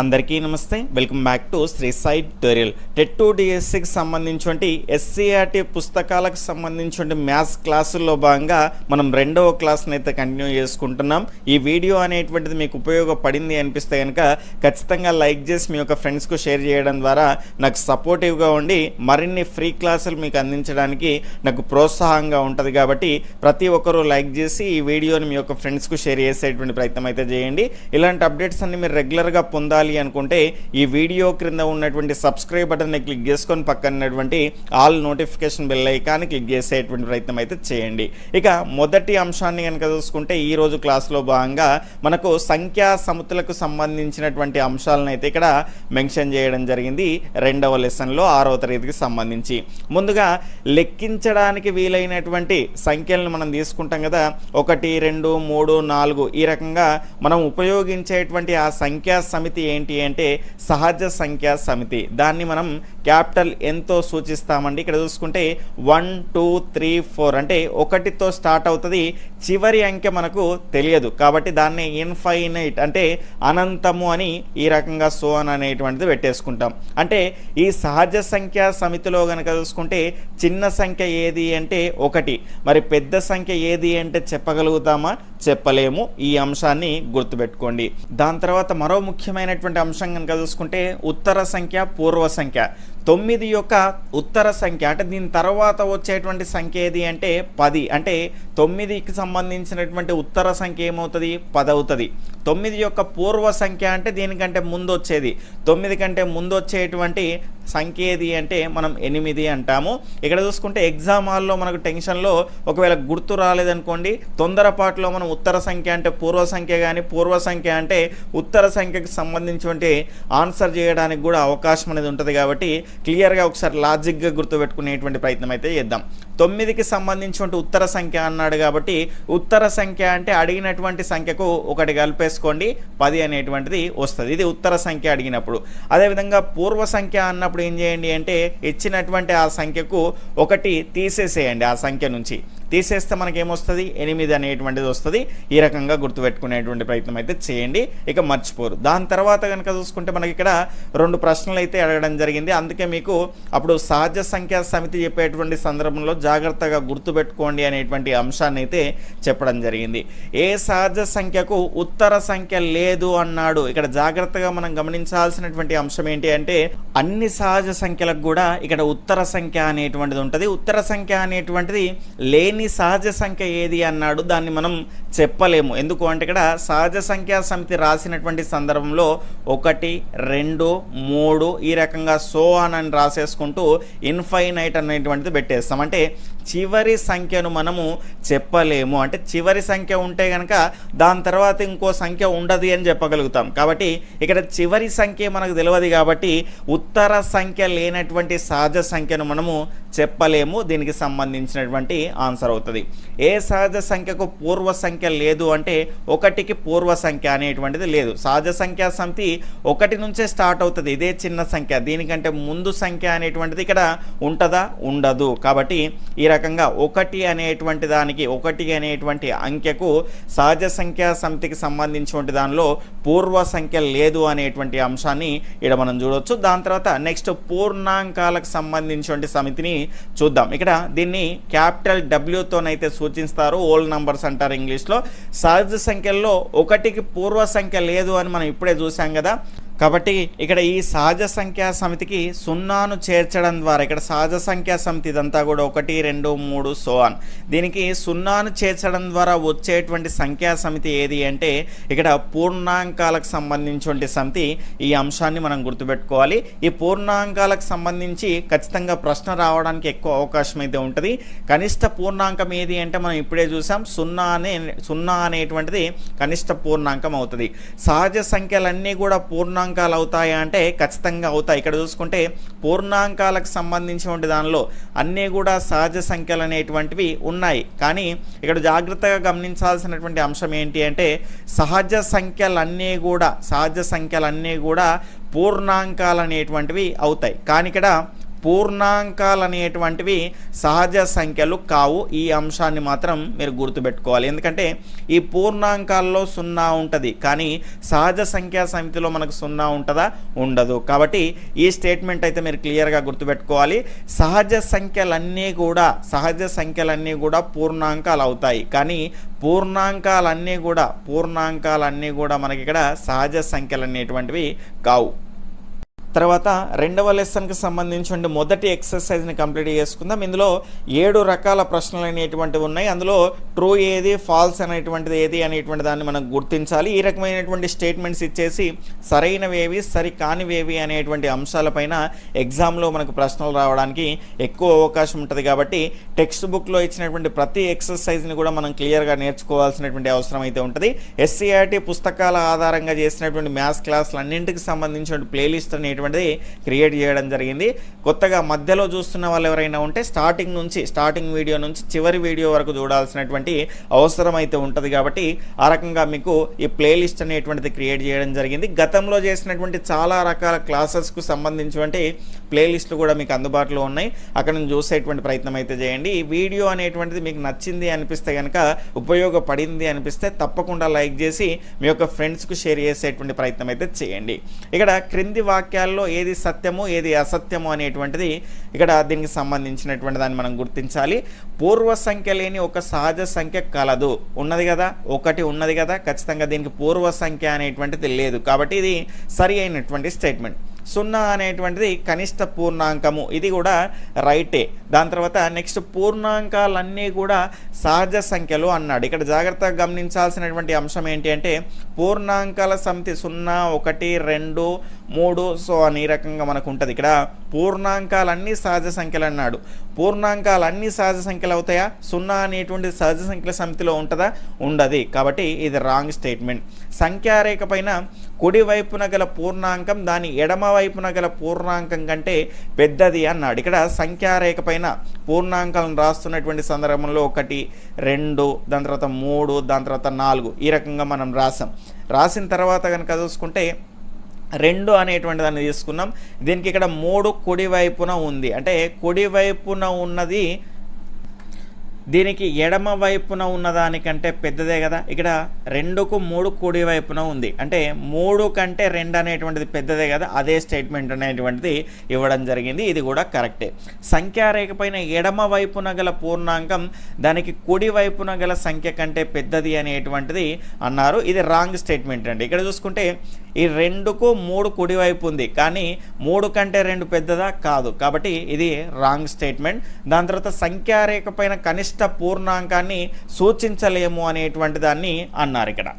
అందరికీ నమస్తే. Welcome back to Sri side tutorial TET to డిఎస్సికి సంబంధించి ఎస్సీఆర్టీ పుస్తకాలకు సంబంధించి మ్యాథ్స్ క్లాసుల్లో భాగంగా మనం రెండవ క్లాస్ని అయితే కంటిన్యూ చేసుకుంటున్నాం. ఈ వీడియో అనేటువంటిది మీకు ఉపయోగపడింది అనిపిస్తే కనుక ఖచ్చితంగా లైక్ చేసి మీ యొక్క ఫ్రెండ్స్కు షేర్ చేయడం ద్వారా నాకు సపోర్టివ్గా ఉండి మరిన్ని ఫ్రీ క్లాసులు మీకు అందించడానికి నాకు ప్రోత్సాహంగా ఉంటుంది కాబట్టి ప్రతి ఒక్కరూ లైక్ చేసి ఈ వీడియోని మీ యొక్క ఫ్రెండ్స్కు షేర్ చేసేటువంటి ప్రయత్నం అయితే చేయండి. ఇలాంటి అప్డేట్స్ అన్ని మీరు రెగ్యులర్గా పొందాలి అనుకుంటే ఈ వీడియో క్రింద ఉన్నటువంటి సబ్స్క్రైబ్ బటన్ని క్లిక్ చేసుకొని పక్కనటువంటి ఆల్ నోటిఫికేషన్ బెల్ ఐకాన్ని క్లిక్ చేసేటువంటి ప్రయత్నం అయితే చేయండి. ఇక మొదటి అంశాన్ని కనుక చూసుకుంటే ఈ రోజు క్లాస్లో భాగంగా మనకు సంఖ్యా సముతులకు సంబంధించినటువంటి అంశాలను అయితే ఇక్కడ మెన్షన్ చేయడం జరిగింది. రెండవ లెసన్లో ఆరవ తరగతికి సంబంధించి. ముందుగా లెక్కించడానికి వీలైనటువంటి సంఖ్యలను మనం తీసుకుంటాం కదా. ఒకటి రెండు మూడు నాలుగు ఈ రకంగా మనం ఉపయోగించేటువంటి ఆ సంఖ్యా సమితి ఏంటి అంటే సహజ సంఖ్యా సమితి. దాన్ని మనం క్యాపిటల్ ఎంతో సూచిస్తామండి. ఇక్కడ చూసుకుంటే వన్ టూ త్రీ ఫోర్ అంటే ఒకటితో స్టార్ట్ అవుతుంది. చివరి అంకె మనకు తెలియదు. కాబట్టి దాన్ని ఇన్ఫైనైట్ అంటే అనంతము అని ఈ రకంగా సో అనేటువంటిది పెట్టేసుకుంటాం. అంటే ఈ సహజ సంఖ్యా సమితిలో కనుక చూసుకుంటే చిన్న సంఖ్య ఏది అంటే ఒకటి. మరి పెద్ద సంఖ్య ఏది అంటే చెప్పగలుగుతామా? చెప్పలేము. ఈ అంశాన్ని గుర్తుపెట్టుకోండి. దాని తర్వాత మరో ముఖ్యమైనటువంటి అంశం కనుక చూసుకుంటే ఉత్తర సంఖ్య పూర్వ సంఖ్య. తొమ్మిది యొక్క ఉత్తర సంఖ్య అంటే దీని తర్వాత వచ్చేటువంటి సంఖ్య ఏది అంటే పది. అంటే తొమ్మిదికి సంబంధించినటువంటి ఉత్తర సంఖ్య ఏమవుతుంది? పది అవుతుంది తొమ్మిది యొక్క పూర్వ సంఖ్య అంటే దీనికంటే ముందు వచ్చేది తొమ్మిది కంటే ముందు వచ్చేటువంటి సంఖ్య ఏది అంటే మనం ఎనిమిది అంటాము. ఇక్కడ చూసుకుంటే ఎగ్జామ్ హాల్లో మనకు టెన్షన్లో ఒకవేళ గుర్తు రాలేదనుకోండి తొందరపాటులో మనం ఉత్తర సంఖ్య అంటే పూర్వ సంఖ్య కానీ పూర్వ సంఖ్య అంటే ఉత్తర సంఖ్యకు సంబంధించినటువంటి ఆన్సర్ చేయడానికి కూడా అవకాశం అనేది ఉంటుంది కాబట్టి క్లియర్గా ఒకసారి లాజిక్గా గుర్తుపెట్టుకునేటువంటి ప్రయత్నం అయితే చేద్దాం. తొమ్మిదికి సంబంధించినటువంటి ఉత్తర సంఖ్య అన్నాడు కాబట్టి ఉత్తర సంఖ్య అంటే అడిగినటువంటి సంఖ్యకు ఒకటి కలిపేసుకోండి పది అనేటువంటిది వస్తుంది. ఇది ఉత్తర సంఖ్య అడిగినప్పుడు. అదేవిధంగా పూర్వ సంఖ్య అన్నప్పుడు ఏం చేయండి అంటే ఇచ్చినటువంటి ఆ సంఖ్యకు ఒకటి తీసేసేయండి ఆ సంఖ్య నుంచి. తీసేస్తే మనకేమొస్తుంది? ఎనిమిది అనేటువంటిది వస్తుంది. ఈ రకంగా గుర్తుపెట్టుకునేటువంటి ప్రయత్నం అయితే చేయండి. ఇక మర్చిపోరు. దాని తర్వాత కనుక చూసుకుంటే మనకి ఇక్కడ రెండు ప్రశ్నలు అయితే అడగడం జరిగింది. అందుకే మీకు అప్పుడు సహజ సంఖ్యా సమితి చెప్పేటువంటి సందర్భంలో జాగ్రత్తగా గుర్తుపెట్టుకోండి అనేటువంటి అంశాన్ని అయితే చెప్పడం జరిగింది. ఏ సహజ సంఖ్యకు ఉత్తర సంఖ్య లేదు అన్నాడు. ఇక్కడ జాగ్రత్తగా మనం గమనించాల్సినటువంటి అంశం ఏంటి అంటే అన్ని సహజ సంఖ్యలకు కూడా ఇక్కడ ఉత్తర సంఖ్య అనేటువంటిది ఉంటుంది. ఉత్తర సంఖ్య అనేటువంటిది లేని సహజ సంఖ్య ఏది అన్నాడు. దాన్ని మనం చెప్పలేము. ఎందుకు అంటే ఇక్కడ సహజ సంఖ్యా సమితి రాసినటువంటి సందర్భంలో ఒకటి రెండు మూడు ఈ రకంగా సో అని అని రాసేసుకుంటూ ఇన్ఫైనైట్ అనేటువంటిది పెట్టేస్తాం. అంటే చివరి సంఖ్యను మనము చెప్పలేము. అంటే చివరి సంఖ్య ఉంటే కనుక దాని తర్వాత ఇంకో సంఖ్య ఉండదు అని చెప్పగలుగుతాం. కాబట్టి ఇక్కడ చివరి సంఖ్య మనకు తెలియదు కాబట్టి ఉత్తర సంఖ్య లేనటువంటి సహజ సంఖ్యను మనము చెప్పలేము. దీనికి సంబంధించినటువంటి ఆన్సర్ అవుతుంది. ఏ సహజ సంఖ్యకు పూర్వ సంఖ్య లేదు అంటే ఒకటికి పూర్వ సంఖ్య అనేటువంటిది లేదు. సహజ సంఖ్యా సమితి ఒకటి నుంచే స్టార్ట్ అవుతుంది. ఇదే చిన్న సంఖ్య. దీనికంటే ముందు సంఖ్య అనేటువంటిది ఇక్కడ ఉంటుందా? ఉండదు. కాబట్టి ఈ రకంగా ఒకటి అనేటువంటి దానికి ఒకటి అనేటువంటి అంకెకు సహజ సంఖ్యా సమితికి సంబంధించినటువంటి దానిలో పూర్వ సంఖ్య లేదు అనేటువంటి అంశాన్ని ఇక్కడ మనం చూడవచ్చు దాని తర్వాత నెక్స్ట్ పూర్ణాంకాలకు సంబంధించినటువంటి సమితిని చూద్దాం. ఇక్కడ దీన్ని క్యాపిటల్ డబ్ల్యూతోనైతే సూచిస్తారు. ఓల్డ్ నంబర్స్ అంటారు ఇంగ్లీష్లో. సహజ సంఖ్యల్లో ఒకటికి పూర్వ సంఖ్య లేదు అని మనం ఇప్పుడే చూసాం కదా. కాబట్టి ఇక్కడ ఈ సహజ సంఖ్యా సమితికి సున్నాను చేర్చడం ద్వారా ఇక్కడ సహజ సంఖ్యా సమితి ఇదంతా కూడా ఒకటి రెండు మూడు సో ఆన్. దీనికి సున్నాను చేర్చడం ద్వారా వచ్చేటువంటి సంఖ్యా సమితి ఏది అంటే ఇక్కడ పూర్ణాంకాలకు సంబంధించినటువంటి సమితి ఈ అంశాన్ని మనం గుర్తుపెట్టుకోవాలి. ఈ పూర్ణాంకాలకు సంబంధించి ఖచ్చితంగా ప్రశ్న రావడానికి ఎక్కువ అవకాశం అయితే ఉంటుంది. కనిష్ట పూర్ణాంకం ఏది అంటే మనం ఇప్పుడే చూసాం సున్నా అనే సున్నా అనేటువంటిది కనిష్ట పూర్ణాంకం అవుతుంది. సహజ సంఖ్యలన్నీ కూడా పూర్ణాంక పూర్ణాంకాలు అవుతాయా అంటే ఖచ్చితంగా అవుతాయి. ఇక్కడ చూసుకుంటే పూర్ణాంకాలకు సంబంధించినటువంటి దానిలో అన్నీ కూడా సహజ సంఖ్యలు అనేటువంటివి ఉన్నాయి. కానీ ఇక్కడ జాగ్రత్తగా గమనించాల్సినటువంటి అంశం ఏంటి అంటే సహజ సంఖ్యలన్నీ కూడా సహజ సంఖ్యలన్నీ కూడా పూర్ణాంకాలు అనేటువంటివి అవుతాయి. కానీ ఇక్కడ పూర్ణాంకాలు అనేటువంటివి సహజ సంఖ్యలు కావు. ఈ అంశాన్ని మాత్రం మీరు గుర్తుపెట్టుకోవాలి. ఎందుకంటే ఈ పూర్ణాంకాల్లో సున్నా ఉంటుంది. కానీ సహజ సంఖ్యా సమితిలో మనకు సున్నా ఉంటుందా? ఉండదు. కాబట్టి ఈ స్టేట్మెంట్ అయితే మీరు క్లియర్గా గుర్తుపెట్టుకోవాలి. సహజ సంఖ్యలన్నీ కూడా సహజ సంఖ్యలన్నీ కూడా పూర్ణాంకాలు అవుతాయి. కానీ పూర్ణాంకాలన్నీ కూడా పూర్ణాంకాలన్నీ కూడా మనకి ఇక్కడ సహజ సంఖ్యలు అనేటువంటివి కావు. తర్వాత రెండవ లెసన్కి సంబంధించి మొదటి ఎక్సర్సైజ్ని కంప్లీట్ చేసుకుందాం. ఇందులో ఏడు రకాల ప్రశ్నలు అనేటువంటివి ఉన్నాయి. అందులో ట్రూ ఏది ఫాల్స్ అనేటువంటిది ఏది అనేటువంటి దాన్ని మనం గుర్తించాలి. ఈ రకమైనటువంటి స్టేట్మెంట్స్ ఇచ్చేసి సరైనవేవి సరికానివేవి అనేటువంటి అంశాలపైన ఎగ్జామ్లో మనకు ప్రశ్నలు రావడానికి ఎక్కువ అవకాశం ఉంటుంది కాబట్టి టెక్స్ట్ బుక్లో ఇచ్చినటువంటి ప్రతి ఎక్సర్సైజ్ని కూడా మనం క్లియర్గా నేర్చుకోవాల్సినటువంటి అవసరం అయితే ఉంటుంది. ఎస్సీఆర్టీ పుస్తకాల ఆధారంగా చేసినటువంటి మ్యాథ్స్ క్లాసులు అన్నింటికి సంబంధించిన ప్లేలిస్ట్ అనేటువంటిది క్రియేట్ చేయడం జరిగింది. కొత్తగా మధ్యలో చూస్తున్న వాళ్ళు ఎవరైనా ఉంటే స్టార్టింగ్ నుంచి స్టార్టింగ్ వీడియో నుంచి చివరి వీడియో వరకు చూడాల్సినటువంటి అవసరం అయితే ఉంటుంది కాబట్టి ఆ రకంగా మీకు ఈ ప్లేలిస్ట్ అనేటువంటిది క్రియేట్ చేయడం జరిగింది. గతంలో చేసినటువంటి చాలా రకాల క్లాసెస్కు సంబంధించినటువంటి ప్లేలిస్టులు కూడా మీకు అందుబాటులో ఉన్నాయి. అక్కడ నుంచి చూసేటువంటి ప్రయత్నం అయితే చేయండి. ఈ వీడియో అనేటువంటిది మీకు నచ్చింది అనిపిస్తే కనుక ఉపయోగపడింది అనిపిస్తే తప్పకుండా లైక్ చేసి మీ యొక్క ఫ్రెండ్స్కు షేర్ చేసేటువంటి ప్రయత్నం అయితే చేయండి. ఇక్కడ క్రింది వాక్యాలు విషయాల్లో ఏది సత్యము ఏది అసత్యము అనేటువంటిది ఇక్కడ దీనికి సంబంధించినటువంటి దాన్ని మనం గుర్తించాలి. పూర్వ సంఖ్య లేని ఒక సహజ సంఖ్య కలదు. ఉన్నది కదా? ఒకటి ఉన్నది కదా? ఖచ్చితంగా దీనికి పూర్వ సంఖ్య అనేటువంటిది లేదు. కాబట్టి ఇది సరి అయినటువంటి స్టేట్మెంట్. సున్నా అనేటువంటిది కనిష్ట పూర్ణాంకము. ఇది కూడా రైటే దాని తర్వాత నెక్స్ట్ పూర్ణాంకాలన్నీ కూడా సహజ సంఖ్యలు అన్నాడు. ఇక్కడ జాగ్రత్తగా గమనించాల్సినటువంటి అంశం ఏంటి అంటే పూర్ణాంకాల సమితి సున్నా ఒకటి రెండు మూడు సో అని రకంగా మనకు ఉంటుంది. ఇక్కడ పూర్ణాంకాలన్నీ సహజ సంఖ్యలు అన్నాడు. పూర్ణాంకాలన్నీ సహజ సంఖ్యలు అవుతాయా? సున్నా అనేటువంటి సహజ సంఖ్యల సమితిలో ఉంటుందా? ఉండదు. కాబట్టి ఇది రాంగ్ స్టేట్మెంట్ సంఖ్యారేఖ పైన కుడివైపున గల పూర్ణాంకం దాని ఎడమ వైపున గల పూర్ణాంకం కంటే పెద్దది అన్నాడు. ఇక్కడ సంఖ్యారేఖ పైన పూర్ణాంకాలను రాస్తున్నటువంటి సందర్భంలో ఒకటి రెండు దాని తర్వాత మూడు దాని తర్వాత నాలుగు ఈ రకంగా మనం రాసాం. రాసిన తర్వాత కనుక చూసుకుంటే రెండు అనేటువంటి దాన్ని తీసుకున్నాం. దీనికి ఇక్కడ మూడు కుడివైపున ఉంది. అంటే కుడివైపున ఉన్నది దీనికి ఎడమ వైపున ఉన్నదానికంటే పెద్దదే కదా. ఇక్కడ రెండుకు మూడు కుడి వైపున ఉంది. అంటే మూడు కంటే రెండు అనేటువంటిది పెద్దదే కదా. అదే స్టేట్మెంట్ అనేటువంటిది ఇవ్వడం జరిగింది. ఇది కూడా కరెక్టే సంఖ్యారేఖ పైన ఎడమ వైపున గల పూర్ణాంకం దానికి కుడి వైపున గల సంఖ్య కంటే పెద్దది అనేటువంటిది అన్నారు. ఇది రాంగ్ స్టేట్మెంట్ అండి. ఇక్కడ చూసుకుంటే ఈ రెండుకు మూడు కుడి వైపు ఉంది. కానీ మూడు కంటే రెండు పెద్దదా? కాదు. కాబట్టి ఇది రాంగ్ స్టేట్మెంట్ దాని తర్వాత సంఖ్యారేఖ పైన కనిష్ట పూర్ణాంకాన్ని సూచించలేము అనేటువంటి దాన్ని అన్నారు ఇక్కడ.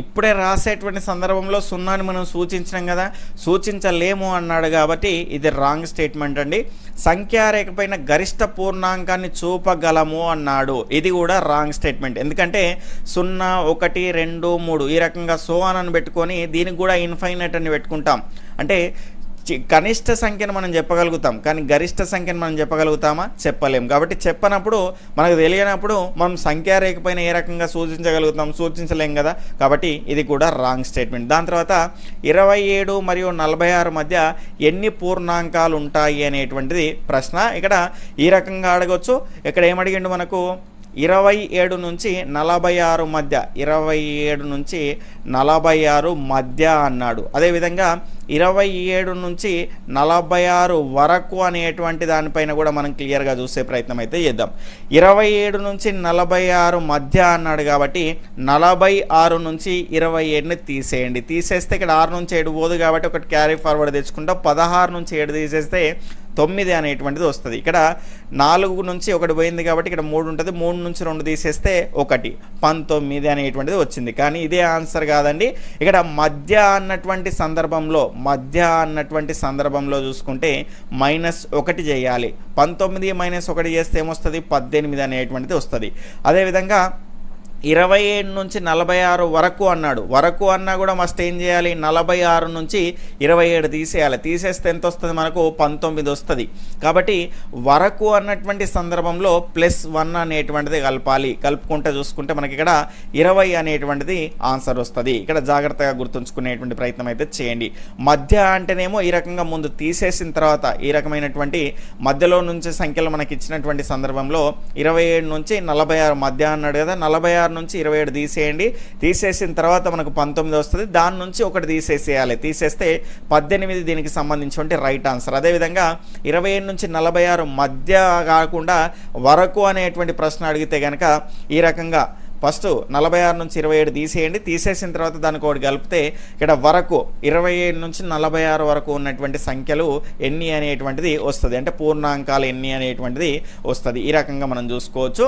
ఇప్పుడే రాసేటువంటి సందర్భంలో సున్నాని మనం సూచించినాం కదా సూచించలేము అన్నాడు కాబట్టి ఇది రాంగ్ స్టేట్మెంట్ అండి. సంఖ్యారేఖ పైన గరిష్ట పూర్ణాంకాన్ని చూపగలము అన్నాడు. ఇది కూడా రాంగ్ స్టేట్మెంట్. ఎందుకంటే సున్నా ఒకటి రెండు మూడు ఈ రకంగా సో అని పెట్టుకొని దీనికి కూడా ఇన్ఫైనట్ అని పెట్టుకుంటాం. అంటే కనిష్ట సంఖ్యను మనం చెప్పగలుగుతాం. కానీ గరిష్ట సంఖ్యను మనం చెప్పగలుగుతామా? చెప్పలేం. కాబట్టి చెప్పనప్పుడు మనకు తెలియనప్పుడు మనం సంఖ్యారేఖ రేఖపైన ఏ రకంగా సూచించగలుగుతాం? సూచించలేం కదా. కాబట్టి ఇది కూడా రాంగ్ స్టేట్మెంట్. దాని తర్వాత ఇరవై ఏడు మరియు నలభై ఆరు మధ్య ఎన్ని పూర్ణాంకాలు ఉంటాయి అనేటువంటిది ప్రశ్న. ఇక్కడ ఈ రకంగా అడగవచ్చు ఇక్కడ ఏమడిగిండు మనకు? ఇరవై ఏడు నుంచి నలభై ఆరు మధ్య. ఇరవై ఏడు నుంచి నలభై ఆరు మధ్య అన్నాడు. అదేవిధంగా ఇరవై ఏడు నుంచి నలభై ఆరు వరకు అనేటువంటి దానిపైన కూడా మనం క్లియర్గా చూసే ప్రయత్నం అయితే చేద్దాం. ఇరవై ఏడు నుంచి నలభై ఆరు మధ్య అన్నాడు కాబట్టి నలభై ఆరు నుంచి ఇరవై ఏడుని తీసేయండి. తీసేస్తే ఇక్కడ ఆరు నుంచి ఏడు పోదు కాబట్టి ఒకటి క్యారీ ఫార్వర్డ్ తెచ్చుకుంటాం. పదహారు నుంచి ఏడు తీసేస్తే తొమ్మిది అనేటువంటిది వస్తుంది. ఇక్కడ నాలుగు నుంచి ఒకటి పోయింది కాబట్టి ఇక్కడ మూడు ఉంటుంది. మూడు నుంచి రెండు తీసేస్తే ఒకటి. పంతొమ్మిది అనేటువంటిది వచ్చింది. కానీ ఇదే ఆన్సర్ కాదండి. ఇక్కడ మధ్య అన్నటువంటి సందర్భంలో మధ్య అన్నటువంటి సందర్భంలో చూసుకుంటే మైనస్ ఒకటి చేయాలి. పంతొమ్మిది మైనస్ ఒకటి చేస్తే ఏమొస్తుంది? పద్దెనిమిది అనేటువంటిది వస్తుంది. అదేవిధంగా ఇరవై ఏడు నుంచి నలభై ఆరు వరకు అన్నాడు. వరకు అన్నా కూడా మస్ట్ ఏం చేయాలి? నలభై ఆరు నుంచి ఇరవై ఏడు తీసేయాలి. తీసేస్తే ఎంత వస్తుంది మనకు? పంతొమ్మిది వస్తుంది. కాబట్టి వరకు అన్నటువంటి సందర్భంలో ప్లస్ వన్ అనేటువంటిది కలపాలి. కలుపుకుంటే చూసుకుంటే మనకి ఇక్కడ ఇరవై అనేటువంటిది ఆన్సర్ వస్తుంది. ఇక్కడ జాగ్రత్తగా గుర్తుంచుకునేటువంటి ప్రయత్నం అయితే చేయండి. మధ్య అంటేనేమో ఈ రకంగా ముందు తీసేసిన తర్వాత ఈ రకమైనటువంటి మధ్యలో నుంచి సంఖ్యలు మనకి ఇచ్చినటువంటి సందర్భంలో ఇరవై ఏడు నుంచి నలభై ఆరు మధ్య అన్నాడు కదా నలభై ఆరు నుంచి ఇరవై ఏడు తీసేయండి. తీసేసిన తర్వాత మనకు పంతొమ్మిది వస్తుంది. దాని నుంచి ఒకటి తీసేసేయాలి. తీసేస్తే పద్దెనిమిది దీనికి సంబంధించి రైట్ ఆన్సర్. అదేవిధంగా ఇరవై ఏడు నుంచి నలభై ఆరు మధ్య కాకుండా వరకు అనేటువంటి ప్రశ్న అడిగితే కనుక ఈ రకంగా ఫస్ట్ నలభై ఆరు నుంచి ఇరవై ఏడు తీసేయండి. తీసేసిన తర్వాత దానికి ఒకటి కలిపితే ఇక్కడ వరకు ఇరవై ఏడు నుంచి నలభై ఆరు వరకు ఉన్నటువంటి సంఖ్యలు ఎన్ని అనేటువంటిది వస్తుంది. అంటే పూర్ణాంకాలు ఎన్ని అనేటువంటిది వస్తుంది. ఈ రకంగా మనం చూసుకోవచ్చు.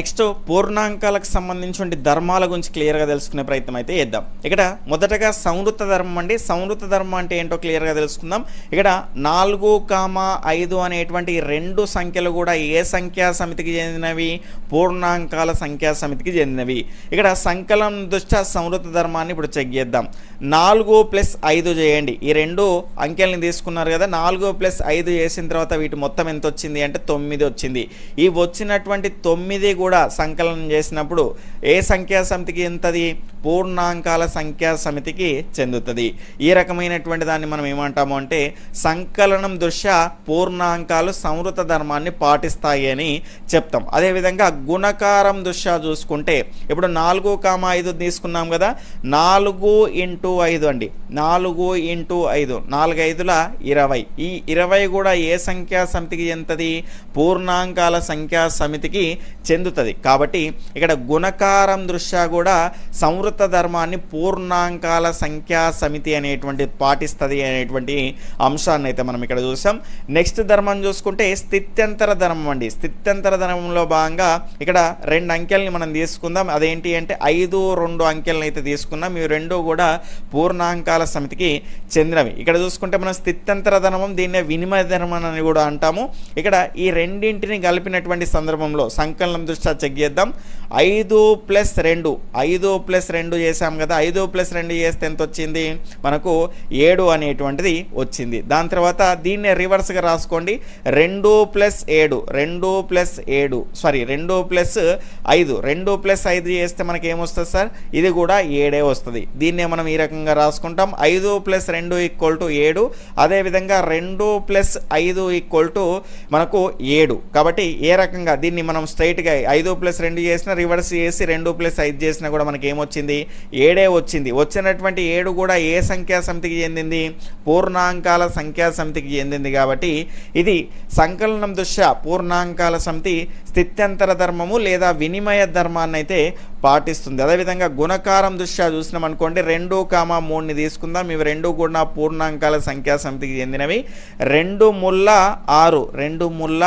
నెక్స్ట్ పూర్ణాంకాలకు సంబంధించిన ధర్మాల గురించి క్లియర్గా తెలుసుకునే ప్రయత్నం అయితే చేద్దాం. ఇక్కడ మొదటగా సంవృత ధర్మం అండి. సంవృత ధర్మం అంటే ఏంటో క్లియర్గా తెలుసుకుందాం. ఇక్కడ నాలుగు కామా ఐదు అనేటువంటి రెండు సంఖ్యలు కూడా ఏ సంఖ్యా సమితికి చెందినవి? పూర్ణాంకాల సంఖ్యా సమితికి చెందినవి. ఇక్కడ సంకలనం దృష్ట్యా సంవృత ధర్మాన్ని ఇప్పుడు చెక్ చేద్దాం. నాలుగు ప్లస్ ఐదు చేయండి. ఈ రెండు అంకెల్ని తీసుకున్నారు కదా నాలుగు ప్లస్ ఐదు చేసిన తర్వాత వీటి మొత్తం ఎంత వచ్చింది అంటే తొమ్మిది వచ్చింది. ఈ వచ్చినటువంటి తొమ్మిది కూడా సంకలనం చేసినప్పుడు ఏ సంఖ్యా సమితికి ఎంతది? పూర్ణాంకాల సంఖ్యా సమితికి చెందుతుంది. ఈ రకమైనటువంటి దాన్ని మనం ఏమంటాము అంటే సంకలనం దృష్ట్యా పూర్ణాంకాలు సంవృత ధర్మాన్ని పాటిస్తాయి అని చెప్తాం. అదేవిధంగా గుణకారం దృష్ట్యా చూసుకుంటే ఇప్పుడు నాలుగు కామ ఐదు తీసుకున్నాం కదా నాలుగు ఇంటూ ఐదు అండి. నాలుగు ఇంటూ ఐదు నాలుగు ఐదుల ఇరవై. ఈ ఇరవై కూడా ఏ సంఖ్యా సమితికి చెందుతుంది? పూర్ణాంకాల సంఖ్యా సమితికి చెందుతుంది. కాబట్టి ఇక్కడ గుణకారం దృష్ట్యా కూడా సంవృత ధర్మాన్ని పూర్ణాంకాల సంఖ్యా సమితి అనేటువంటి పాటిస్తుంది అనేటువంటి అంశాన్ని అయితే మనం ఇక్కడ చూసాం. నెక్స్ట్ ధర్మం చూసుకుంటే స్థిత్యంతర ధర్మం అండి. స్థిత్యంతర ధర్మంలో భాగంగా ఇక్కడ రెండు అంకెల్ని మనం తీసుకుందాం. అదేంటి అంటే ఐదు రెండు అంకెలను అయితే తీసుకున్నాం ఇవి రెండు కూడా పూర్ణాంకాల సమితికి చెందినవి. ఇక్కడ చూసుకుంటే మనం స్థిత్యంతర ధర్మం దీన్నే వినిమయ ధర్మం అని కూడా అంటాము. ఇక్కడ ఈ రెండింటిని కలిపినటువంటి సందర్భంలో సంకలనం దృష్ట్యా చెక్ చేద్దాం. ఐదు ప్లస్ రెండు ఐదు ప్లస్ రెండు చేసాం కదా ఐదు ప్లస్ రెండు చేస్తే ఎంత వచ్చింది మనకు ఏడు అనేటువంటిది వచ్చింది. దాని తర్వాత దీన్ని రివర్స్గా రాసుకోండి. రెండు ప్లస్ ఏడు రెండు ప్లస్ ఏడు సారీ రెండు ప్లస్ ఐదు రెండు ప్లస్ ఐదు చేస్తే మనకి ఏమొస్తుంది సార్? ఇది కూడా ఏడే వస్తుంది. దీన్నే మనం ఈ రకంగా రాసుకుంటాం. ఐదు ప్లస్ రెండు ఈక్వల్ టు ఏడు అదేవిధంగా రెండు ప్లస్ ఐదు ఈక్వల్ టు మనకు ఏడు. కాబట్టి ఏ రకంగా దీన్ని మనం స్ట్రైట్గా ఐదు ప్లస్ రెండు చేసినా రివర్స్ చేసి రెండు ప్లస్ ఐదు చేసినా కూడా మనకి ఏమొచ్చింది ఏడే వచ్చింది. వచ్చినటువంటి ఏడు కూడా ఏ సంఖ్యా సమితికి చెందింది? పూర్ణాంకాల సంఖ్యా సమితికి చెందింది కాబట్టి ఇది సంకలనం దృష్ట్యా పూర్ణాంకాల సమితి స్థిత్యంతర ధర్మము లేదా వినిమయ ధర్మాన్ని అయితే పాటిస్తుంది. అదేవిధంగా గుణకారం దృష్ట్యా చూసినాం అనుకోండి రెండు కామా మూడుని తీసుకుందాం. ఇవి రెండు కూడా పూర్ణాంకాల సంఖ్యా సమితికి చెందినవి. రెండు ముల్ల ఆరు రెండు ముల్ల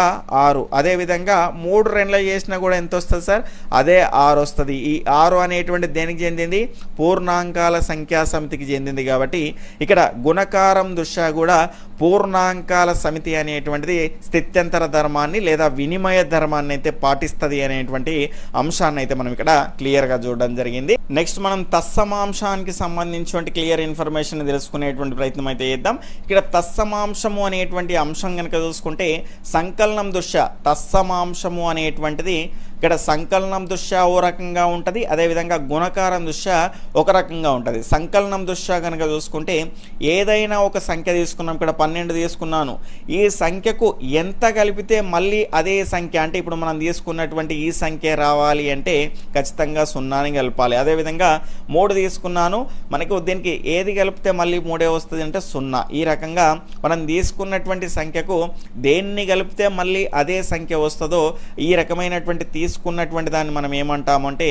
ఆరు. అదేవిధంగా మూడు రెండ్ల చేసినా కూడా ఎంత వస్తుంది సార్? అదే ఆరు వస్తుంది. ఈ ఆరు అనేటువంటి దేనికి చెందింది? పూర్ణాంకాల సంఖ్యా సమితికి చెందింది కాబట్టి ఇక్కడ గుణకారం దృష్ట్యా కూడా పూర్ణాంకాల సమితి అనేటువంటిది స్థిత్యంతర ధర్మాన్ని లేదా వినిమయ ధర్మాన్ని అయితే పాటిస్తుంది అనేటువంటి అంశాన్ని అయితే మనం ఇక్కడ క్లియర్గా చూడడం జరిగింది. నెక్స్ట్ మనం తత్సమాంశానికి సంబంధించినటువంటి క్లియర్ ఇన్ఫర్మేషన్ తెలుసుకునేటువంటి ప్రయత్నం అయితే చేద్దాం. ఇక్కడ తత్సమాంశము అనేటువంటి అంశం కనుక చూసుకుంటే సంకలనం దృష్ట్యా తత్సమాంశము అనేటువంటిది ఇక్కడ సంకలనం దృష్ట్యా ఓ రకంగా ఉంటుంది అదేవిధంగా గుణకారం దృష్ట్యా ఒక రకంగా ఉంటుంది. సంకలనం దృష్ట్యా కనుక చూసుకుంటే ఏదైనా ఒక సంఖ్య తీసుకున్నాం ఇక్కడ పన్నెండు తీసుకున్నాను. ఈ సంఖ్యకు ఎంత కలిపితే మళ్ళీ అదే సంఖ్య అంటే ఇప్పుడు మనం తీసుకున్నటువంటి ఈ సంఖ్య రావాలి అంటే ఖచ్చితంగా సున్నాని కలపాలి. అదేవిధంగా మూడు తీసుకున్నాను మనకు దీనికి ఏది కలిపితే మళ్ళీ మూడే వస్తుంది అంటే సున్నా. ఈ రకంగా మనం తీసుకున్నటువంటి సంఖ్యకు దేన్ని కలిపితే మళ్ళీ అదే సంఖ్య వస్తుందో ఈ రకమైనటువంటి తీసుకున్నటువంటి దాన్ని మనం ఏమంటాము అంటే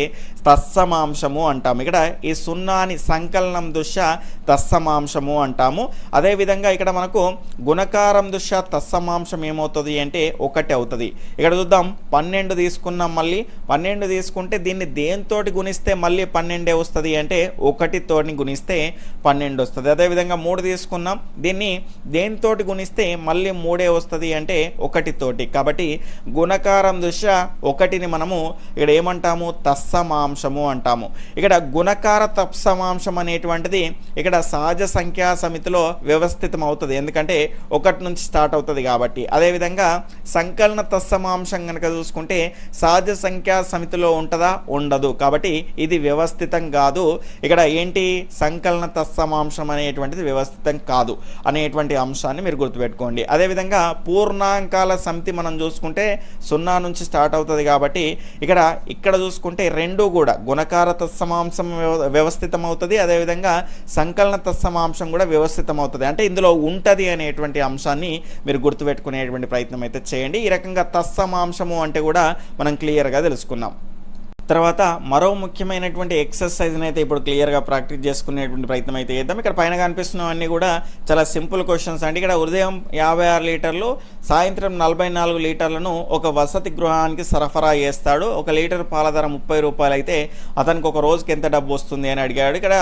అంటాము. ఇక్కడ ఈ సున్నాని సంకలనం దృష్ట్యా తస్సమాంశము అంటాము. అదేవిధంగా ఇక్కడ మనకు గుణకారం దృష్ట్యా తత్సమాంశం ఏమవుతుంది అంటే ఒకటి అవుతుంది. ఇక్కడ చూద్దాం పన్నెండు తీసుకున్నాం మళ్ళీ. పన్నెండు తీసుకుంటే దీన్ని దేనితోటి గుణిస్తే మళ్ళీ పన్నెండే వస్తుంది అంటే ఒకటితోటి గుణిస్తే పన్నెండు వస్తుంది. అదేవిధంగా మూడు తీసుకున్నాం. దీన్ని దేనితోటి గుణిస్తే మళ్ళీ మూడే వస్తుంది అంటే ఒకటితోటి. కాబట్టి గుణకారం దృష్ట్యా ఒకటిని మనము ఇక్కడ ఏమంటాము? తత్సమాంశము అంటాము. ఇక్కడ గుణకార తత్సమాంశం అనేటువంటిది ఇక్కడ సహజ సంఖ్యా సమితిలో వ్యవస్థితం అవుతుంది ఎందుకంటే ఒకటి నుంచి స్టార్ట్ అవుతుంది కాబట్టి. అదేవిధంగా సంకలన తత్సమాంశం కనుక చూసుకుంటే సహజ సంఖ్యా సమితిలో ఉంటుందా? ఉండదు. కాబట్టి ఇది వ్యవస్థితం కాదు. ఇక్కడ ఏంటి? సంకలన తత్సమాంశం అనేటువంటిది వ్యవస్థితం కాదు అనేటువంటి అంశాన్ని మీరు గుర్తుపెట్టుకోండి. అదేవిధంగా పూర్ణాంకాల సమితి మనం చూసుకుంటే సున్నా నుంచి స్టార్ట్ అవుతుంది కాబట్టి ఇక్కడ ఇక్కడ చూసుకుంటే రెండు కూడా గుణకార తత్సమాంశం వ్యవ- వ్యవస్థితం అవుతుంది అదేవిధంగా సంకలన తత్సమాంశం కూడా వ్యవస్థితం అవుతుంది అంటే ఇందులో ఉంటుంది అనేటువంటి అంశాన్ని మీరు గుర్తుపెట్టుకునేటువంటి ప్రయత్నం అయితే చేయండి. ఈ రకంగా తత్సమాంశము అంటే కూడా మనం క్లియర్గా తెలుసుకున్నాం. తర్వాత మరో ముఖ్యమైనటువంటి ఎక్సర్సైజ్ని అయితే ఇప్పుడు క్లియర్గా ప్రాక్టీస్ చేసుకునేటువంటి ప్రయత్నం అయితే చేద్దాం. ఇక్కడ పైన కనిపిస్తున్నవన్నీ కూడా చాలా సింపుల్ క్వశ్చన్స్ అండి. ఇక్కడ ఉదయం యాభై ఆరు లీటర్లు సాయంత్రం నలభై నాలుగు లీటర్లను ఒక వసతి గృహానికి సరఫరా చేస్తాడు. ఒక లీటర్ పాల ధర ముప్పై రూపాయలు అయితే అతనికి ఒక రోజుకి ఎంత డబ్బు వస్తుంది అని అడిగాడు. ఇక్కడ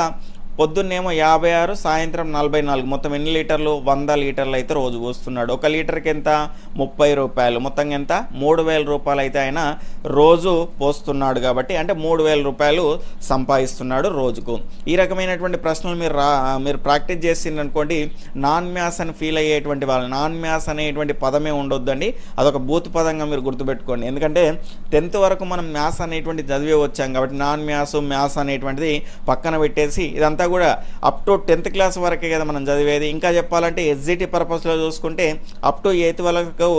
పొద్దున్నేమో యాభై ఆరు సాయంత్రం నలభై నాలుగు. మొత్తం ఎన్ని లీటర్లు? వంద లీటర్లు అయితే రోజు పోస్తున్నాడు. ఒక లీటర్కి ఎంత? ముప్పై రూపాయలు. మొత్తం ఎంత? మూడు వేల రూపాయలు అయితే ఆయన రోజు పోస్తున్నాడు కాబట్టి అంటే మూడు వేల రూపాయలు సంపాదిస్తున్నాడు రోజుకు. ఈ రకమైనటువంటి ప్రశ్నలు మీరు రా మీరు ప్రాక్టీస్ చేసిందనుకోండి నాన్ మ్యాథ్స్ అని ఫీల్ అయ్యేటువంటి వాళ్ళు నాన్ మ్యాథ్స్ అనేటువంటి పదమే ఉండొద్దండి. అదొక బూత్ పదంగా మీరు గుర్తుపెట్టుకోండి. ఎందుకంటే టెన్త్ వరకు మనం మ్యాథ్స్ అనేటువంటి చదివే వచ్చాం కాబట్టి నాన్ మ్యాథ్స్ మ్యాథ్స్ అనేటువంటిది పక్కన పెట్టేసి ఇదంతా కూడా అప్ టు టెన్త్ క్లాస్ వరకే కదా మనం చదివేది. ఇంకా చెప్పాలంటే ఎస్జిటి పర్పస్లో చూసుకుంటే అప్ టు ఎయిత్ వరకు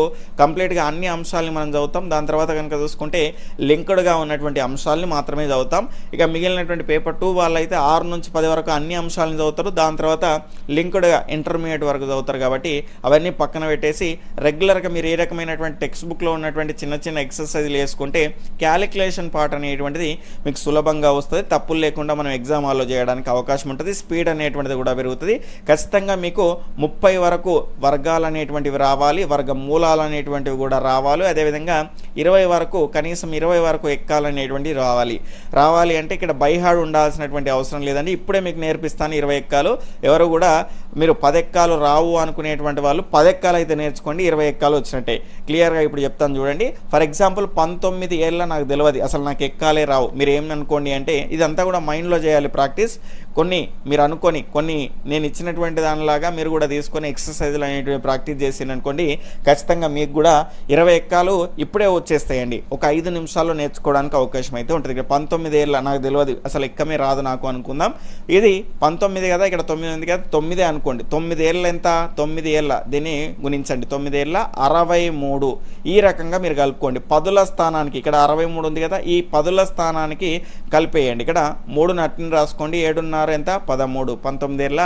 కంప్లీట్గా అన్ని అంశాలని మనం చదువుతాం. దాని తర్వాత కనుక చూసుకుంటే లింక్డ్గా ఉన్నటువంటి అంశాలని మాత్రమే చదువుతాం. ఇక మిగిలినటువంటి పేపర్ టూ వాళ్ళు అయితే ఆరు నుంచి పది వరకు అన్ని అంశాలను చదువుతారు. దాని తర్వాత లింక్డ్గా ఇంటర్మీడియట్ వరకు చదువుతారు కాబట్టి అవన్నీ పక్కన పెట్టేసి రెగ్యులర్గా మీరు ఏ రకమైనటువంటి టెక్స్ట్ బుక్లో ఉన్నటువంటి చిన్న చిన్న ఎక్సర్సైజ్లు వేసుకుంటే క్యాలిక్యులేషన్ పార్ట్ అనేటువంటిది మీకు సులభంగా వస్తుంది. తప్పులు లేకుండా మనం ఎగ్జామ్ హాల్లో చేయడానికి అవకాశం ఉంటుంది. స్పీడ్ అనేటువంటిది కూడా పెరుగుతుంది. ఖచ్చితంగా మీకు ముప్పై వరకు వర్గాలు అనేటువంటివి రావాలి. వర్గ మూలాలు అనేటువంటివి కూడా రావాలి. అదేవిధంగా ఇరవై వరకు కనీసం ఇరవై వరకు ఎక్కాలనేటువంటివి రావాలి. రావాలి అంటే ఇక్కడ బైహాడ్ ఉండాల్సినటువంటి అవసరం లేదండి. ఇప్పుడే మీకు నేర్పిస్తాను ఇరవై ఎక్కాలు. ఎవరు కూడా మీరు పదెక్కాలు రావు అనుకునేటువంటి వాళ్ళు పదెక్కాలు అయితే నేర్చుకోండి ఇరవై ఎక్కాలు వచ్చినట్టే. క్లియర్గా ఇప్పుడు చెప్తాను చూడండి. ఫర్ ఎగ్జాంపుల్ పంతొమ్మిది ఏళ్ళ నాకు తెలియదు. అసలు నాకు ఎక్కాలే రావు. మీరు ఏమనుకోండి అంటే ఇదంతా కూడా మైండ్లో చేయాలి ప్రాక్టీస్ కొన్ని మీరు అనుకొని కొన్ని నేను ఇచ్చినటువంటి దానిలాగా మీరు కూడా తీసుకొని ఎక్సర్సైజ్లు అనేటివి ప్రాక్టీస్ చేసిందనుకోండి ఖచ్చితంగా మీకు కూడా ఇరవై ఎక్కాలు ఇప్పుడే వచ్చేస్తాయండి. ఒక ఐదు నిమిషాల్లో నేర్చుకోవడానికి అవకాశం అయితే ఉంటుంది. ఇక్కడ పంతొమ్మిది ఏళ్ళ నాకు తెలియదు. అసలు ఎక్కమే రాదు నాకు అనుకుందాం. ఇది పంతొమ్మిది కదా ఇక్కడ తొమ్మిది ఉంది కదా తొమ్మిదే అనుకోండి తొమ్మిదేళ్ళ ఎంత? తొమ్మిది ఏళ్ళ దీన్ని గుణించండి తొమ్మిది ఏళ్ళ అరవై మూడు ఈ రకంగా మీరు కలుపుకోండి. పదుల స్థానానికి ఇక్కడ అరవై మూడు ఉంది కదా ఈ పదుల స్థానానికి కలిపేయండి. ఇక్కడ మూడు నట్టుని రాసుకోండి ఏడున్నర ఎంత? పదమూడు. పంతొమ్మిది ఏళ్ళ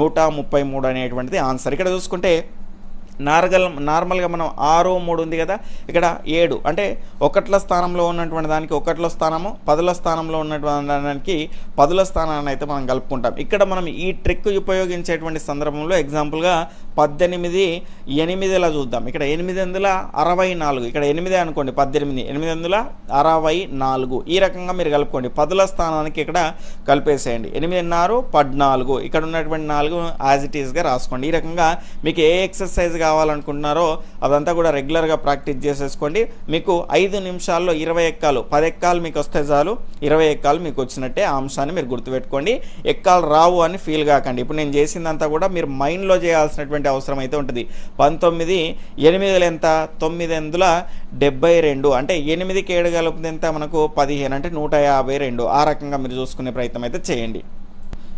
నూట ముప్పై మూడు అనేటువంటిది ఆన్సర్. ఇక్కడ చూసుకుంటే నార్గల్ నార్మల్గా మనం ఆరు మూడు ఉంది కదా ఇక్కడ ఏడు. అంటే ఒకట్ల స్థానంలో ఉన్నటువంటి దానికి ఒకట్ల స్థానము పదుల స్థానంలో ఉన్నటువంటి దానికి పదుల స్థానాన్ని అయితే మనం కలుపుకుంటాం. ఇక్కడ మనం ఈ ట్రిక్ ఉపయోగించేటువంటి సందర్భంలో ఎగ్జాంపుల్గా పద్దెనిమిది ఎనిమిదిలా చూద్దాం. ఇక్కడ ఎనిమిది వందల అరవై నాలుగు. ఇక్కడ ఎనిమిది అనుకోండి పద్దెనిమిది. ఎనిమిది వందల అరవై నాలుగు. ఈ రకంగా మీరు కలుపుకోండి. పదుల స్థానానికి ఇక్కడ కలిపేసేయండి. ఎనిమిదిన్నర పద్నాలుగు. ఇక్కడ ఉన్నటువంటి నాలుగు యాజ్ ఇట్ ఈస్గా రాసుకోండి. ఈ రకంగా మీకు ఏ ఎక్సర్సైజ్ కావాలనుకుంటున్నారో అదంతా కూడా రెగ్యులర్గా ప్రాక్టీస్ చేసేసుకోండి. మీకు ఐదు నిమిషాల్లో ఇరవై ఎక్కాలు. పది ఎక్కాలు మీకు వస్తే చాలు. ఇరవై ఎక్కాలు మీకు వచ్చినట్టే ఆ అంశాన్ని మీరు గుర్తుపెట్టుకోండి. ఎక్కాలు రావు అని ఫీల్ కాకండి. ఇప్పుడు నేను చేసిందంతా కూడా మీరు మైండ్లో చేయాల్సినటువంటి అవసరం అయితే ఉంటుంది. పంతొమ్మిది ఎనిమిదిలు ఎంత? తొమ్మిది వందల డెబ్బై రెండు. అంటే ఎనిమిదికి ఏడు కలిపితే ఎంత? మనకు పదిహేను. అంటే నూట యాభై రెండు. ఆ రకంగా మీరు చూసుకునే ప్రయత్నం అయితే చేయండి.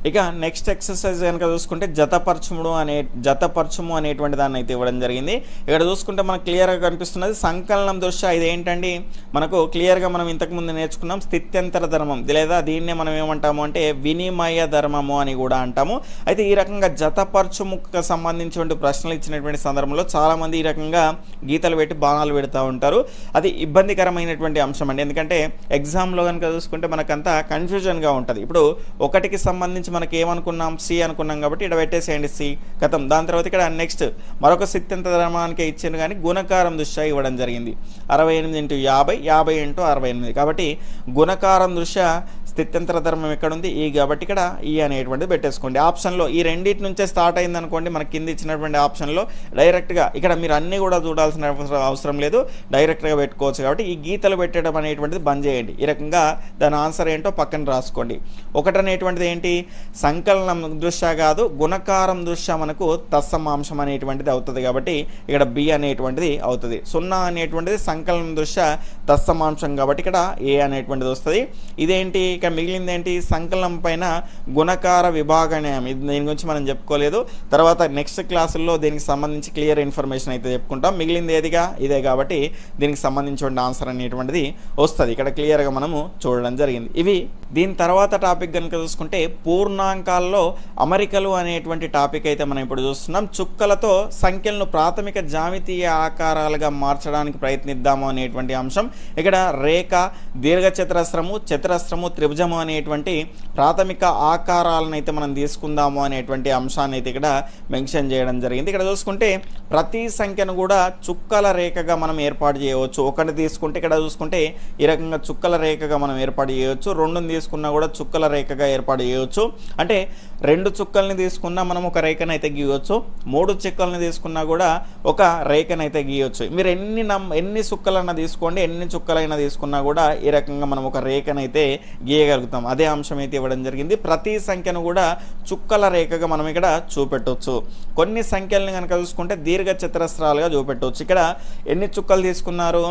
ఇక నెక్స్ట్ ఎక్సర్సైజ్ కనుక చూసుకుంటే జతపరచుముడు అనే జతపరచుము అనేటువంటి దాన్ని అయితే ఇవ్వడం జరిగింది. ఇక్కడ చూసుకుంటే మనకు క్లియర్గా కనిపిస్తున్నది సంకలనం దృష్ట్యా ఇది ఏంటండి మనకు క్లియర్గా మనం ఇంతకుముందు నేర్చుకున్నాం స్థిత్యంతర ధర్మం. లేదా దీన్నే మనం ఏమంటాము అంటే వినిమయ ధర్మము అని కూడా అంటాము. అయితే ఈ రకంగా జతపరచుముకు సంబంధించినటువంటి ప్రశ్నలు ఇచ్చినటువంటి సందర్భంలో చాలామంది ఈ రకంగా గీతలు పెట్టి బాణాలు పెడతా ఉంటారు. అది ఇబ్బందికరమైనటువంటి అంశం అండి. ఎందుకంటే ఎగ్జామ్లో కనుక చూసుకుంటే మనకంతా కన్ఫ్యూజన్గా ఉంటుంది. ఇప్పుడు ఒకటికి సంబంధించి నుంచి మనకి ఏమనుకున్నాం? సి అనుకున్నాం కాబట్టి ఇక్కడ పెట్టేసేయండి సి గతం దాని తర్వాత ఇక్కడ నెక్స్ట్ మరొక సిద్ధంత ధర్మానికి ఇచ్చిన కానీ గుణకారం దృష్ట్యా ఇవ్వడం జరిగింది. అరవై ఎనిమిది ఇంటూ యాభై యాభై ఇంటూ అరవై ఎనిమిది. కాబట్టి గుణకారం దృష్ట్యా స్థిత్యంతర ధర్మం ఎక్కడ ఉంది ఈ కాబట్టి ఇక్కడ ఈ అనేటువంటిది పెట్టేసుకోండి. ఆప్షన్లో ఈ రెండింటి నుంచే స్టార్ట్ అయింది అనుకోండి మనకి కింద ఇచ్చినటువంటి ఆప్షన్లో డైరెక్ట్గా ఇక్కడ మీరు అన్నీ కూడా చూడాల్సిన అవసరం- అవసరం లేదు. డైరెక్ట్గా పెట్టుకోవచ్చు కాబట్టి ఈ గీతలు పెట్టడం అనేటువంటిది బంద్ చేయండి. ఈ రకంగా దాని ఆన్సర్ ఏంటో పక్కన రాసుకోండి. ఒకటి అనేటువంటిది ఏంటి? సంకలనం దృష్ట్యా కాదు గుణకారం దృష్ట్యా మనకు తస్సమాంశం అనేటువంటిది అవుతుంది కాబట్టి ఇక్కడ బి అనేటువంటిది అవుతుంది. సున్నా అనేటువంటిది సంకలనం దృష్ట్యా తత్సమాంశం కాబట్టి ఇక్కడ ఏ అనేటువంటిది వస్తుంది? ఇదేంటి? ఇక మిగిలింది ఏంటి సంకలనం పైన గుణకార విభాగణయం ఇది దీని గురించి మనం చెప్పుకోలేదు. తర్వాత నెక్స్ట్ క్లాసుల్లో దీనికి సంబంధించి క్లియర్ ఇన్ఫర్మేషన్ అయితే చెప్పుకుంటాం. మిగిలింది ఏదిగా? ఇదే కాబట్టి దీనికి సంబంధించిన ఆన్సర్ అనేటువంటిది వస్తుంది. ఇక్కడ క్లియర్గా మనము చూడడం జరిగింది. ఇవి దీని తర్వాత టాపిక్ కనుక చూసుకుంటే పూర్ణాంకాల్లో అమరికలు అనేటువంటి టాపిక్ అయితే మనం ఇప్పుడు చూస్తున్నాం. చుక్కలతో సంఖ్యలను ప్రాథమిక జామితీయ ఆకారాలుగా మార్చడానికి ప్రయత్నిద్దాము అనేటువంటి అంశం. ఇక్కడ రేఖ దీర్ఘచతురస్రము చతురస్రము త్రిభుజము అనేటువంటి ప్రాథమిక ఆకారాలను అయితే మనం తీసుకుందాము అనేటువంటి అంశాన్ని అయితే ఇక్కడ మెన్షన్ చేయడం జరిగింది. ఇక్కడ చూసుకుంటే ప్రతి సంఖ్యను కూడా చుక్కల రేఖగా మనం ఏర్పాటు చేయవచ్చు. ఒకటి తీసుకుంటే ఇక్కడ చూసుకుంటే ఈ రకంగా చుక్కల రేఖగా మనం ఏర్పాటు చేయవచ్చు. రెండుని తీసుకున్నా కూడా చుక్కల రేఖగా ఏర్పాటు చేయవచ్చు. అంటే రెండు చుక్కల్ని తీసుకున్నా మనం ఒక రేఖను అయితే గీయవచ్చు మూడు చుక్కల్ని తీసుకున్నా కూడా ఒక రేఖను అయితే గీయవచ్చు మీరు ఎన్ని నమ్ ఎన్ని చుక్కలైనా తీసుకోండి ఎన్ని చుక్కలైనా తీసుకున్నా కూడా ఈ రకంగా మనం ఒక రేఖను అయితే గీయగలుగుతాం. అదే అంశం అయితే ఇవ్వడం జరిగింది. ప్రతి సంఖ్యను కూడా చుక్కల రేఖగా మనం ఇక్కడ చూపెట్టవచ్చు కొన్ని సంఖ్యల్ని కనుక చూసుకుంటే దీర్ఘ చతురస్రాలుగా చూపెట్టవచ్చు ఇక్కడ ఎన్ని చుక్కలు తీసుకున్నారు?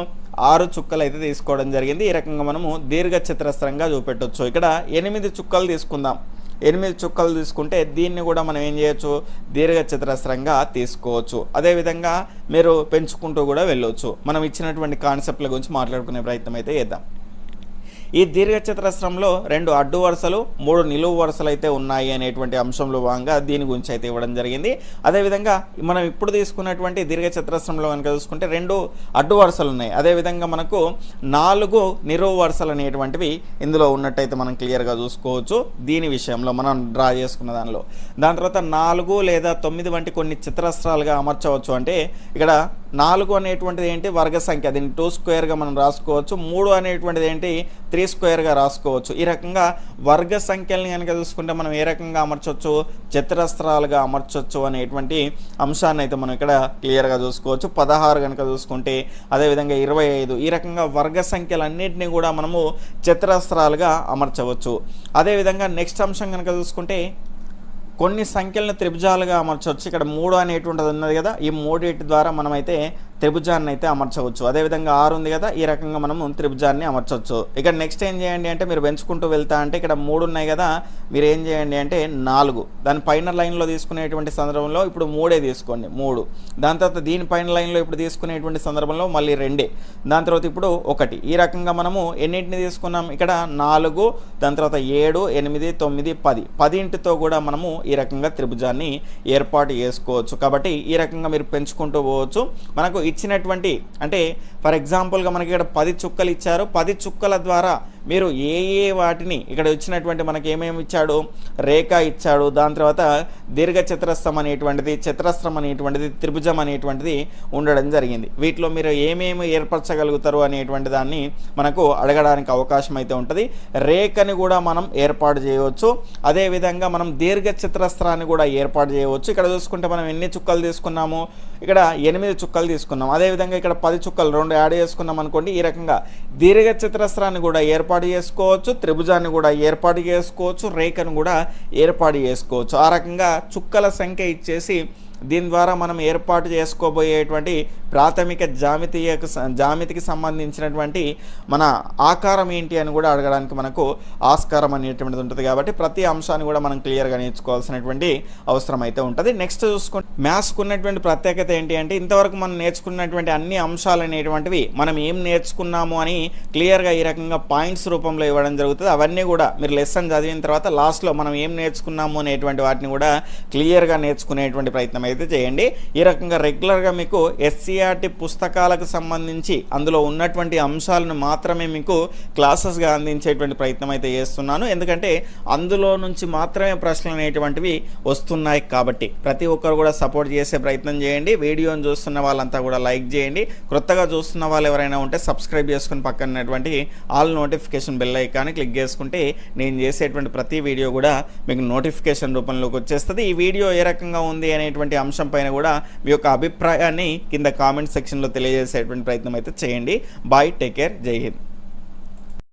ఆరు చుక్కలు అయితే తీసుకోవడం జరిగింది. ఈ రకంగా మనము దీర్ఘ చతురస్రంగా చూపెట్టవచ్చు ఇక్కడ ఎనిమిది చుక్కలు తీసుకుందాం. ఎనిమిది చుక్కలు తీసుకుంటే దీన్ని కూడా మనం ఏం చేయొచ్చు? దీర్ఘచతురస్రంగా తీసుకోవచ్చు. అదేవిధంగా మీరు పెంచుకుంటూ కూడా వెళ్ళవచ్చు మనం ఇచ్చినటువంటి కాన్సెప్ట్ల గురించి మాట్లాడుకునే ప్రయత్నం అయితే చేద్దాం. ఈ దీర్ఘచతురస్రంలో రెండు అడ్డు వరుసలు మూడు నిలువు వరుసలు అయితే ఉన్నాయి అనేటువంటి అంశంలో భాగంగా దీని గురించి అయితే ఇవ్వడం జరిగింది. అదేవిధంగా మనం ఇప్పుడు తీసుకున్నటువంటి దీర్ఘచతురస్రంలో కనుక చూసుకుంటే రెండు అడ్డు వరుసలు ఉన్నాయి. అదేవిధంగా మనకు నాలుగు నిలువు వరుసలు అనేటువంటివి ఇందులో ఉన్నట్టయితే మనం క్లియర్గా చూసుకోవచ్చు. దీని విషయంలో మనం డ్రా చేసుకున్న దానిలో. దాని తర్వాత నాలుగు లేదా తొమ్మిది వంటి కొన్ని చిత్రస్రాలుగా అమర్చవచ్చు అంటే ఇక్కడ నాలుగు అనేటువంటిది ఏంటి? వర్గ సంఖ్య. దీన్ని టూ స్క్వేర్గా మనం రాసుకోవచ్చు. మూడు అనేటువంటిది ఏంటి? త్రీ స్క్వేర్గా రాసుకోవచ్చు. ఈ రకంగా వర్గ సంఖ్యల్ని కనుక చూసుకుంటే మనం ఏ రకంగా అమర్చవచ్చు చతురస్త్రాలుగా అమర్చవచ్చు అనేటువంటి అంశాన్ని అయితే మనం ఇక్కడ క్లియర్గా చూసుకోవచ్చు. పదహారు కనుక చూసుకుంటే అదేవిధంగా ఇరవై ఐదు. ఈ రకంగా వర్గ సంఖ్యలన్నింటినీ కూడా మనము చతురస్త్రాలుగా అమర్చవచ్చు. అదేవిధంగా నెక్స్ట్ అంశం కనుక చూసుకుంటే కొన్ని సంఖ్యలను త్రిభుజాలుగా అమర్చవచ్చు. ఇక్కడ మూడు అనేటువంటిది ఉన్నది కదా. ఈ మూడింటి ద్వారా మనమైతే త్రిభుజాన్ని అయితే అమర్చవచ్చు. అదేవిధంగా ఆరు ఉంది కదా ఈ రకంగా మనము త్రిభుజాన్ని అమర్చవచ్చు. ఇక్కడ నెక్స్ట్ ఏం చేయండి అంటే మీరు పెంచుకుంటూ వెళ్తా అంటే ఇక్కడ మూడు ఉన్నాయి కదా మీరు ఏం చేయండి అంటే నాలుగు. దాని పైన లైన్లో తీసుకునేటువంటి సందర్భంలో ఇప్పుడు మూడే తీసుకోండి మూడు. దాని తర్వాత దీని పైన లైన్లో ఇప్పుడు తీసుకునేటువంటి సందర్భంలో మళ్ళీ రెండే. దాని తర్వాత ఇప్పుడు ఒకటి. ఈ రకంగా మనము ఎన్నింటిని తీసుకున్నాం? ఇక్కడ నాలుగు దాని తర్వాత ఏడు ఎనిమిది తొమ్మిది పది. పదింటితో కూడా మనము ఈ రకంగా త్రిభుజాన్ని ఏర్పాటు చేసుకోవచ్చు. కాబట్టి ఈ రకంగా మీరు పెంచుకుంటూ పోవచ్చు. మనకు ఇచ్చినటువంటి అంటే ఫర్ ఎగ్జాంపుల్గా మనకి ఇక్కడ పది చుక్కలు ఇచ్చారు. పది చుక్కల ద్వారా మీరు ఏ ఏ వాటిని ఇక్కడ ఇచ్చినటువంటి మనకి ఏమేమి ఇచ్చాడు? రేఖ ఇచ్చాడు. దాని తర్వాత దీర్ఘ చతురస్రం అనేటువంటిది చతురస్రం అనేటువంటిది త్రిభుజం అనేటువంటిది ఉండడం జరిగింది. వీటిలో మీరు ఏమేమి ఏర్పరచగలుగుతారు అనేటువంటి దాన్ని మనకు అడగడానికి అవకాశం అయితే ఉంటుంది. రేఖని కూడా మనం ఏర్పాటు చేయవచ్చు. అదేవిధంగా మనం దీర్ఘ చతురస్రాన్ని కూడా ఏర్పాటు చేయవచ్చు. ఇక్కడ చూసుకుంటే మనం ఎన్ని చుక్కలు తీసుకున్నాము? ఇక్కడ ఎనిమిది చుక్కలు తీసుకున్నాం. అదేవిధంగా ఇక్కడ పది చుక్కలు రెండు యాడ్ చేసుకున్నాం అనుకోండి ఈ రకంగా దీర్ఘ చతురస్రాన్ని కూడా ఏర్పాటు చేసుకోవచ్చు త్రిభుజాన్ని కూడా ఏర్పాటు చేసుకోవచ్చు రేఖను కూడా ఏర్పాటు చేసుకోవచ్చు. ఆ రకంగా చుక్కల సంఖ్య ఇచ్చేసి దీని ద్వారా మనం ఏర్పాటు చేసుకోబోయేటువంటి ప్రాథమిక జామితీయకు జామితికి సంబంధించినటువంటి మన ఆకారం ఏంటి అని కూడా అడగడానికి మనకు ఆస్కారం అనేటువంటిది ఉంటుంది కాబట్టి ప్రతి అంశాన్ని కూడా మనం క్లియర్గా నేర్చుకోవాల్సినటువంటి అవసరం అయితే ఉంటుంది. నెక్స్ట్ చూసుకుంటే మ్యాథ్స్కు ఉన్నటువంటి ప్రత్యేకత ఏంటి అంటే ఇంతవరకు మనం నేర్చుకున్నటువంటి అన్ని అంశాలు అనేటువంటివి మనం ఏం నేర్చుకున్నాము అని క్లియర్గా ఈ రకంగా పాయింట్స్ రూపంలో ఇవ్వడం జరుగుతుంది. అవన్నీ కూడా మీరు లెసన్ చదివిన తర్వాత లాస్ట్లో మనం ఏం నేర్చుకున్నాము అనేటువంటి వాటిని కూడా క్లియర్గా నేర్చుకునేటువంటి ప్రయత్నం అయితే చేయండి. ఈ రకంగా రెగ్యులర్గా మీకు ఎస్సీఆర్టీ పుస్తకాలకు సంబంధించి అందులో ఉన్నటువంటి అంశాలను మాత్రమే మీకు క్లాసెస్గా అందించేటువంటి ప్రయత్నం అయితే చేస్తున్నాను. ఎందుకంటే అందులో నుంచి మాత్రమే ప్రశ్నలు అనేటువంటివి వస్తున్నాయి కాబట్టి ప్రతి ఒక్కరు కూడా సపోర్ట్ చేసే ప్రయత్నం చేయండి. వీడియోని చూస్తున్న వాళ్ళంతా కూడా లైక్ చేయండి. క్రొత్తగా చూస్తున్న వాళ్ళు ఎవరైనా ఉంటే సబ్స్క్రైబ్ చేసుకుని పక్కనటువంటి ఆల్ నోటిఫికేషన్ బెల్ ఐకాన్ని క్లిక్ చేసుకుంటే నేను చేసేటువంటి ప్రతి వీడియో కూడా మీకు నోటిఫికేషన్ రూపంలోకి వచ్చేస్తుంది. ఈ వీడియో ఏ రకంగా ఉంది అనేటువంటి అంశం పైన కూడా మీ యొక్క అభిప్రాయాన్ని కింద కామెంట్ సెక్షన్లో తెలియజేసేటువంటి ప్రయత్నం అయితే చేయండి. బాయ్ టేక్ కేర్ జై హింద్